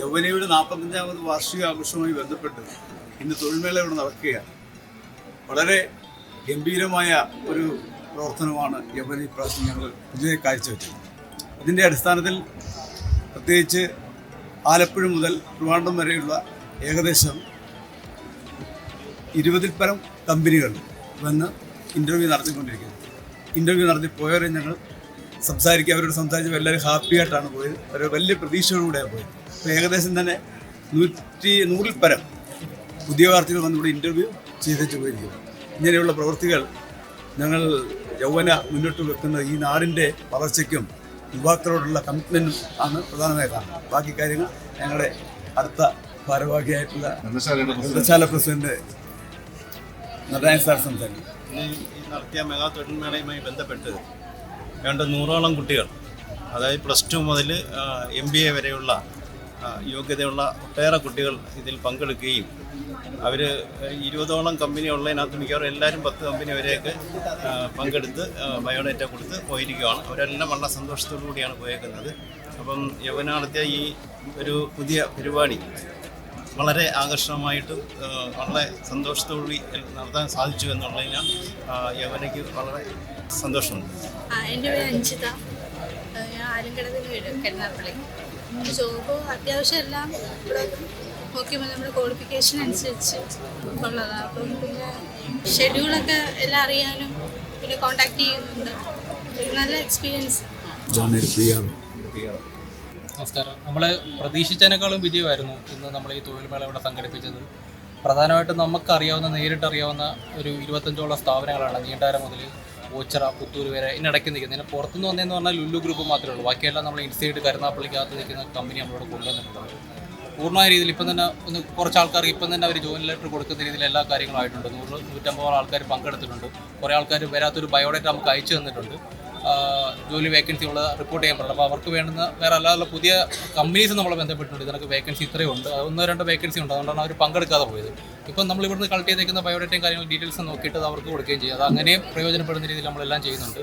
യൗവനയുടെ നാൽപ്പത്തഞ്ചാമത് വാർഷിക ആഘോഷവുമായി ബന്ധപ്പെട്ട് ഇന്ന് തൊഴിൽമേള ഇവിടെ നടക്കുകയാണ്. വളരെ ഗംഭീരമായ ഒരു പ്രവർത്തനമാണ് യൗവന ഇപ്രാവശ്യം ഞങ്ങൾ പുതിയ കാഴ്ചവെച്ചത്. ഇതിന്റെ അടിസ്ഥാനത്തിൽ പ്രത്യേകിച്ച് ആലപ്പുഴ മുതൽ ട്രിവാൻഡ്രം വരെയുള്ള ഏകദേശം ഇരുപതിൽ പരം കമ്പനികൾ വന്ന് ഇന്റർവ്യൂ നടത്തിക്കൊണ്ടിരിക്കുന്നത് ഇന്റർവ്യൂ നടത്തി പോയവരെ ഞങ്ങൾ സംസാരിക്കുക അവരോട് സംസാരിച്ചപ്പോൾ എല്ലാവരും ഹാപ്പിയായിട്ടാണ് പോയത്. അവർ വലിയ പ്രതീക്ഷയോടുകൂടെയാണ് പോയത്. ഏകദേശം തന്നെ നൂറ്റി നൂറിൽ പരം ഉദ്യോഗാർത്ഥികൾ വന്നിവിടെ ഇന്റർവ്യൂ ചെയ്തിട്ട് പോയിരിക്കുന്നു ഇങ്ങനെയുള്ള പ്രവൃത്തികൾ ഞങ്ങൾ യൗവന മുന്നോട്ട് വെക്കുന്ന ഈ നാടിന്റെ വളർച്ചയ്ക്കും യുവാക്കളോടുള്ള കമ്മിറ്റ്മെന്റും ആണ് പ്രധാനമായ കാരണം ബാക്കി കാര്യങ്ങൾ ഞങ്ങളുടെ അടുത്ത ഭാരവാഹിയായിട്ടുള്ള ഗ്രന്ഥശാല പ്രസിഡന്റ് നാരായണ സാർ സംസാരിക്കും. നടത്തിയ മെഗാ തൊഴിൽമേളയുമായി ബന്ധപ്പെട്ട് വേണ്ട നൂറോളം കുട്ടികൾ അതായത് പ്ലസ് ടു മുതൽ എം ബി എ വരെയുള്ള യോഗ്യതയുള്ള ഒട്ടേറെ കുട്ടികൾ ഇതിൽ പങ്കെടുക്കുകയും അവർ ഇരുപതോളം കമ്പനി ഉള്ളതിനകത്ത് മിക്കവാറും എല്ലാവരും പത്ത് കമ്പനി വരെയൊക്കെ പങ്കെടുത്ത് ബയോഡേറ്റ കൊടുത്ത് പോയിരിക്കുകയാണ്. അവരെല്ലാം വളരെ സന്തോഷത്തോടു കൂടിയാണ് പോയേക്കുന്നത്. അപ്പം യൗവനാളത്തെ ഈ ഒരു പുതിയ പരിപാടി വളരെ ആകർഷണമായിട്ടും വളരെ സന്തോഷത്തോടുകൂടി നടത്താൻ സാധിച്ചു എന്നുള്ളതിനാൽ യവനയ്ക്ക് വളരെ സന്തോഷമുണ്ട്. എന്റെ പേര് അഞ്ചിത ഞാൻ ആലങ്കടത്തിൽ വീട് കരുനാപ്പള്ളി ജോബ് അത്യാവശ്യം എല്ലാം ഇവിടെ നോക്കിയപ്പോൾ നമ്മുടെ ക്വാളിഫിക്കേഷൻ അനുസരിച്ച് ഉള്ളതാണ്. അപ്പം പിന്നെ ഷെഡ്യൂളൊക്കെ എല്ലാം അറിയാനും പിന്നെ കോണ്ടാക്ട് ചെയ്യുന്നുണ്ട്. നല്ല എക്സ്പീരിയൻസ് നമസ്കാരം. നമ്മൾ പ്രതീക്ഷിച്ചതിനേക്കാളും വിജയമായിരുന്നു ഇന്ന് നമ്മൾ ഈ തൊഴിൽമേള ഇവിടെ സംഘടിപ്പിച്ചത്. പ്രധാനമായിട്ടും നമുക്കറിയാവുന്ന നേരിട്ടറിയാവുന്ന ഒരു ഇരുപത്തഞ്ചോളം സ്ഥാപനങ്ങളാണ് നീണ്ടാരം മുതൽ ഓച്ചിറ പുത്തൂർ വരെ ഇതിനിടയ്ക്ക് നിൽക്കുന്നത്. ഇതിന് പുറത്തുനിന്ന് വന്നതെന്ന് പറഞ്ഞാൽ ലുല്ലു ഗ്രൂപ്പ് മാത്രമേ ഉള്ളൂ. ബാക്കിയെല്ലാം നമ്മൾ ഇൻസൈഡ് കരുനാപ്പള്ളിക്കകത്ത് നിൽക്കുന്ന കമ്പനി നമ്മളിവിടെ കൊണ്ടുവന്നിട്ടുണ്ട്. പൂർണമായ രീതിയിൽ ഇപ്പം തന്നെ ഒന്ന് കുറച്ച് ആൾക്കാർക്ക് ഇപ്പം തന്നെ അവർ ജോയിൻ ലെറ്റർ കൊടുക്കുന്ന രീതിയിൽ എല്ലാ കാര്യങ്ങളും ആയിട്ടുണ്ട്. നൂറ് നൂറ്റമ്പതോളം ആൾക്കാർ പങ്കെടുത്തിട്ടുണ്ട്. കുറേ ആൾക്കാർ വരാത്തൊരു ബയോഡേറ്റ നമുക്ക് അയച്ചു തന്നിട്ടുണ്ട്. ജോലി വേക്കൻസികൾ റിപ്പോർട്ട് ചെയ്യാൻ പറഞ്ഞു അപ്പോൾ അവർക്ക് വേണ്ടുന്ന വേറെ അല്ലാതെ പുതിയ കമ്പനീസ് നമ്മൾ ബന്ധപ്പെട്ടിട്ടുണ്ട്. ഇതിനൊക്കെ വേക്കൻസി ഇത്രയും ഉണ്ട്. ഒന്നോ രണ്ടോ വേക്കൻസി ഉണ്ട്. അതുകൊണ്ടാണ് അവർ പങ്കെടുക്കാതെ പോയത്. ഇപ്പം നമ്മൾ ഇവിടുന്ന് കളക്ട് ചെയ്തേക്കുന്ന ബയോഡേറ്റയും കാര്യങ്ങളും ഡീറ്റെയിൽസ് നോക്കിയിട്ട് അത് അവർക്ക് കൊടുക്കുകയും ചെയ്യും. അത് അങ്ങനെയും പ്രയോജനപ്പെടുന്ന രീതിയിൽ നമ്മളെല്ലാം ചെയ്യുന്നുണ്ട്.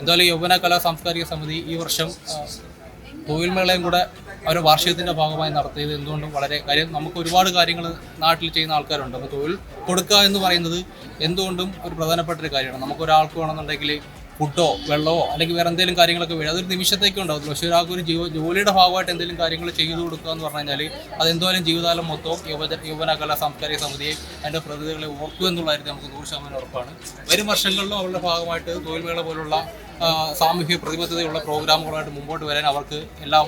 എന്തായാലും യൗവന കലാ സാംസ്കാരിക സമിതി ഈ വർഷം തൊഴിൽ തൊഴിൽമേളയും കൂടെ അവരുടെ വാർഷികത്തിന്റെ ഭാഗമായി നടത്തിയത് എന്തുകൊണ്ടും വളരെ കാര്യം നമുക്ക് ഒരുപാട് കാര്യങ്ങൾ നാട്ടിൽ ചെയ്യുന്ന ആൾക്കാരുണ്ട്. അപ്പോൾ തൊഴിൽ കൊടുക്കുക എന്ന് പറയുന്നത് എന്തുകൊണ്ടും ഒരു പ്രധാനപ്പെട്ട ഒരു കാര്യമാണ്. നമുക്ക് ഒരാൾക്ക് വേണമെന്നുണ്ടെങ്കിൽ ഫുഡോ വെള്ളമോ അല്ലെങ്കിൽ വേറെ എന്തെങ്കിലും കാര്യങ്ങളൊക്കെ വേണം. അതൊരു നിമിഷത്തേക്ക് ഉണ്ടാവും പക്ഷേ ഒരാൾക്ക് ഒരു ജീവ ജോലിയുടെ ഭാഗമായിട്ട് എന്തെങ്കിലും കാര്യങ്ങൾ ചെയ്തു കൊടുക്കുക എന്ന് പറഞ്ഞു കഴിഞ്ഞാൽ അതെന്തായാലും ജീവിതകാലം മൊത്തവും യുവജ യുവനകല സാംസ്കാരിക സമിതിയെ അതിന്റെ പ്രതിനിധികളെ ഓർക്കും എന്നുള്ളതായിരുന്നു നമുക്ക് നൂറ് ശതമാനം ഉറപ്പാണ്. വരും വർഷങ്ങളിലും അവരുടെ ഭാഗമായിട്ട് തൊഴിൽമേള പോലുള്ള സാമൂഹ്യ പ്രതിബദ്ധതയുള്ള പ്രോഗ്രാമുകളായിട്ട് മുമ്പോട്ട് വരാൻ അവർക്ക് എല്ലാം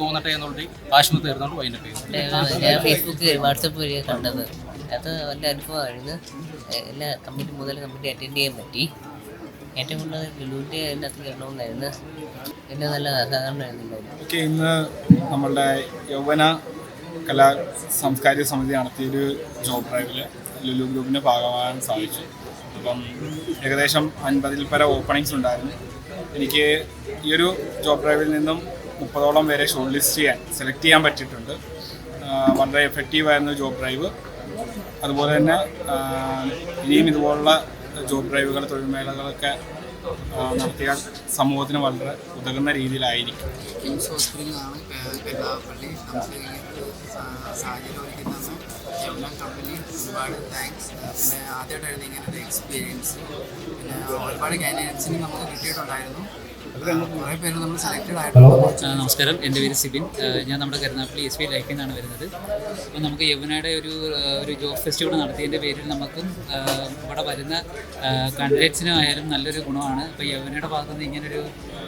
തോന്നട്ടെ എന്നുള്ള ആശുപത്രി തരുന്നുണ്ട് വൈകിട്ട് ഫേസ്ബുക്ക് വാട്സപ്പ് വഴി കണ്ടത്. അത് നല്ല അനുഭവമായിരുന്നു. എല്ലാ കമ്മിറ്റി മുതൽ കമ്മിറ്റി അറ്റൻഡ് ചെയ്യാൻ പറ്റി. ഏറ്റവും കൂടുതൽ ലുലുവിന്റെ അതിനകത്ത് കയറണമെന്നായിരുന്നു എന്റെ നല്ല സഹകരണമായിരുന്നു ഓക്കെ ഇന്ന് നമ്മളുടെ യൗവന കലാ സാംസ്കാരിക സമിതി നടത്തിയൊരു ജോബ് ഡ്രൈവിൽ ലുലു ഗ്രൂപ്പിന്റെ ഭാഗമാകാൻ സാധിച്ചു. അപ്പം ഏകദേശം അൻപതിൽ പര ഓപ്പണിങ്സ് ഉണ്ടായിരുന്നു. എനിക്ക് ഈ ഒരു ജോബ് ഡ്രൈവിൽ നിന്നും മുപ്പതോളം പേരെ ഷോർട്ട് ലിസ്റ്റ് ചെയ്യാൻ സെലക്ട് ചെയ്യാൻ പറ്റിയിട്ടുണ്ട്. വളരെ എഫക്റ്റീവായിരുന്നു ജോബ് ഡ്രൈവ് അതുപോലെ തന്നെ ഇനിയും ഇതുപോലുള്ള ജോബ് ഡ്രൈവുകൾ തൊഴിൽ മേളകളൊക്കെ നടത്തിയാൽ സമൂഹത്തിന് വളരെ ഉതകുന്ന രീതിയിലായിരിക്കും. കിംസ് ഹോസ്പിറ്റലിലാണ് കമ്പനി ഒരുപാട് താങ്ക്സ് പിന്നെ ആദ്യമായിട്ടായിരുന്നു ഇങ്ങനെ ഒരു എക്സ്പീരിയൻസ് പിന്നെ ഒരുപാട് കാൻഡിഡേറ്റ്സിന് നമുക്ക് കിട്ടിയിട്ടുണ്ടായിരുന്നു. ആ, നമസ്കാരം. എന്റെ പേര് സിബിൻ. ഞാൻ നമ്മുടെ കരുനാട്ടിൽ എസ് ബി ലൈഫിൽ നിന്നാണ് വരുന്നത്. അപ്പോൾ നമുക്ക് യമുനയുടെ ഒരു ഒരു ജോബ് ഫെസ്റ്റിവൽ നടത്തിയതിന്റെ പേരിൽ നമുക്കും ഇവിടെ വരുന്ന കാൻഡിഡേറ്റ്സിനും ആയാലും നല്ലൊരു ഗുണമാണ്. അപ്പോൾ യമുനയുടെ ഭാഗത്തു നിന്ന് ഇങ്ങനൊരു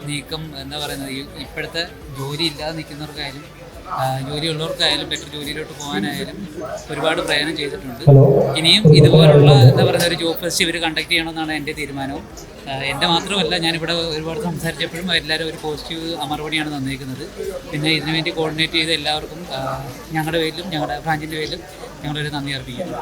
നീക്കം എന്താ പറയുന്നത് ഇപ്പോഴത്തെ ജോലി ഇല്ലാതെ നിൽക്കുന്നവർക്കായാലും ജോലി ജോലിയുള്ളവർക്കായാലും ബെറ്റർ ജോലിയിലോട്ട് പോകാനായാലും ഒരുപാട് പ്രയാണം ചെയ്തിട്ടുണ്ട്. ഇനിയും ഇതുപോലുള്ള എന്താ പറയുന്ന ഒരു ജോബ് ഫെസ്റ്റ് ഇവർ കണ്ടക്ട് ചെയ്യണമെന്നാണ് എന്റെ തീരുമാനവും. എന്റെ മാത്രമല്ല ഞാനിവിടെ ഒരുപാട് സംസാരിച്ചപ്പോഴും എല്ലാവരും ഒരു പോസിറ്റീവ് മറുപടിയാണ് തന്നിരിക്കുന്നത്. പിന്നെ ഇതിനു വേണ്ടി കോർഡിനേറ്റ് ചെയ്ത എല്ലാവർക്കും ഞങ്ങളുടെ പേരിലും ഞങ്ങളുടെ ബ്രാഞ്ചിന്റെ പേരിലും ഞങ്ങളൊരു നന്ദി അർപ്പിക്കുന്നു.